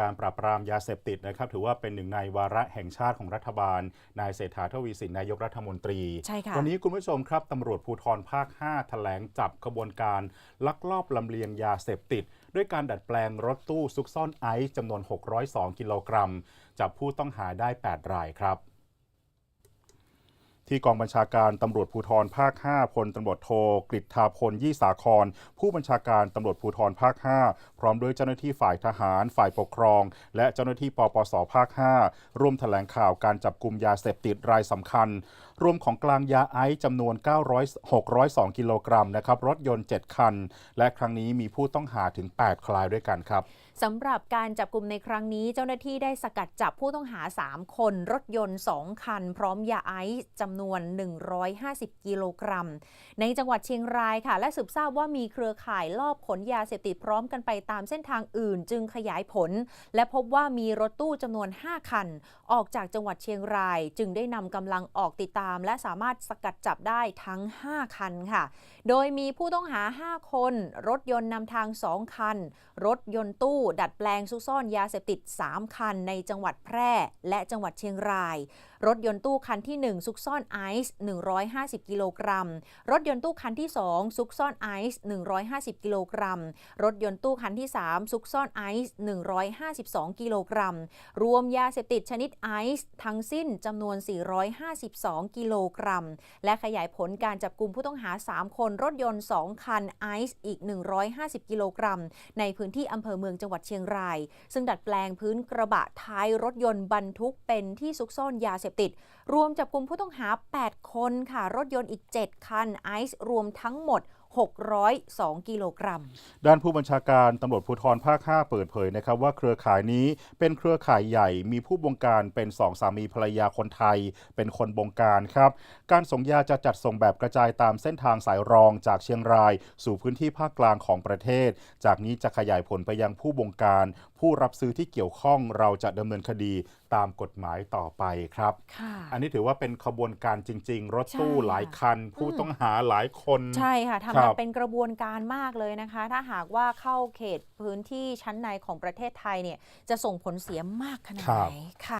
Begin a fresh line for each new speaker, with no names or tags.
การปราบปรามยาเสพติดนะครับถือว่าเป็นหนึ่งในวาระแห่งชาติของรัฐบาล นายเศรษฐาทวีสินนายกรัฐมนตรี
ใช่ค่ะ
วันนี้คุณผู้ชมครับตำรวจภูธรภาค 5 แถลงจับขบวนการ ลักลอบลำเลียงยาเสพติด ด้วยการดัดแปลงรถตู้ซุกซ่อนไอซ์จำนวน 602 กิโลกรัมจับผู้ต้องหาได้ 8 รายครับ ที่กองบัญชาการตำรวจภูธรภาค 5 พลตำรวจโทกฤษฐาพลยี่สาคร ผู้บัญชาการตำรวจภูธรภาค 5 พร้อมด้วยเจ้าหน้าที่ฝ่ายทหาร ฝ่ายปกครอง และเจ้าหน้าที่ปปสภาค 5 ร่วมแถลงข่าวการจับกลุ่มยาเสพติดรายสำคัญ รวมของกลางยาไอซ์จำนวน 900 602 กิโลกรัมนะครับรถยนต์ 7 คัน และครั้งนี้มีผู้ต้องหาถึง 8 คลายด้วยกันครับ
สำหรับการจับกลุ่มในครั้งนี้ เจ้าหน้าที่ได้สกัดจับผู้ต้องหา 3 คนรถยนต์ 2 คัน พร้อมยาไอซ์จำำนวน 150 กิโลกรัม ในจังหวัดเชียงรายค่ะ และสืบทราบว่ามีเครือข่ายลอบขนยาเสพติดพร้อมกันไปตามเส้นทางอื่น จึงขยายผล และพบว่ามีรถตู้จำนวน 5 คัน ออกจากจังหวัดเชียงราย จึงได้นำกำลังออกติดตาม และสามารถสกัดจับได้ทั้ง 5 คันค่ะ โดยมีผู้ต้องหา 5 คน รถยนต์นำทาง 2 คัน รถยนต์ตู้ดัดแปลงซุกซ่อนยาเสพติด 3 คันในจังหวัดแพร่ และจังหวัดเชียงราย รถยนต์ตู้คันที่ 1 ซุกซ่อนไอซ์ 150 กิโลกรัม รถยนต์ตู้คันที่ 2 ซุกซ่อนไอซ์ 150 กิโลกรัม รถยนต์ตู้คันที่ 3 ซุกซ่อนไอซ์ 152 กิโลกรัม รวมยาเสพติดชนิดไอซ์ทั้งสิ้นจำนวน 452 กิโลกรัม และขยายผลการจับกลุ่มผู้ต้องหา 3 คน รถยนต์ 2 คันไอซ์อีก 150 กิโลกรัม ในพื้นที่อำเภอเมืองจังหวัดเชียงราย ซึ่งดัดแปลงพื้นกระบะท้ายรถยนต์บรรทุกเป็นที่ซุกซ่อนยาเสพติด รวมจับกลุ่มผู้ต้องหา8 คนค่ะ รถยนต์อีก 7 คันไอซ์รวมทั้งหมด 602 กิโลกรัม
ด้านผู้บัญชาการตำรวจภูธรภาค 5 เปิดเผยนะครับว่าเครือข่ายนี้เป็นเครือข่ายใหญ่มีผู้บงการเป็นสองสามีภรรยาคนไทย เป็นคนบงการครับ การส่งยาจะจัดส่งแบบกระจายตามเส้นทางสายรองจากเชียงราย สู่พื้นที่ภาคกลางของประเทศ จากนี้จะขยายผลไปยังผู้บงการ ผู้รับซื้อที่เกี่ยวข้องเราจะดำเนินคดีตามกฎหมายต่อไปครับ
ค่ะ
อันนี้ถือว่าเป็นขบวนการจริง ๆ รถตู้
ใช่
หลายคัน ผู้
อืม
ต้องหาหลายคน
ใช่ค่ะทำ
ครั
มัน
บ
เป็นกระบวนการมากเลยนะคะ ถ้าหากว่าเข้าเขตพื้นที่ชั้นในของประเทศไทยเนี่ยจะส่งผลเสียมากขนาดไหนค่ะ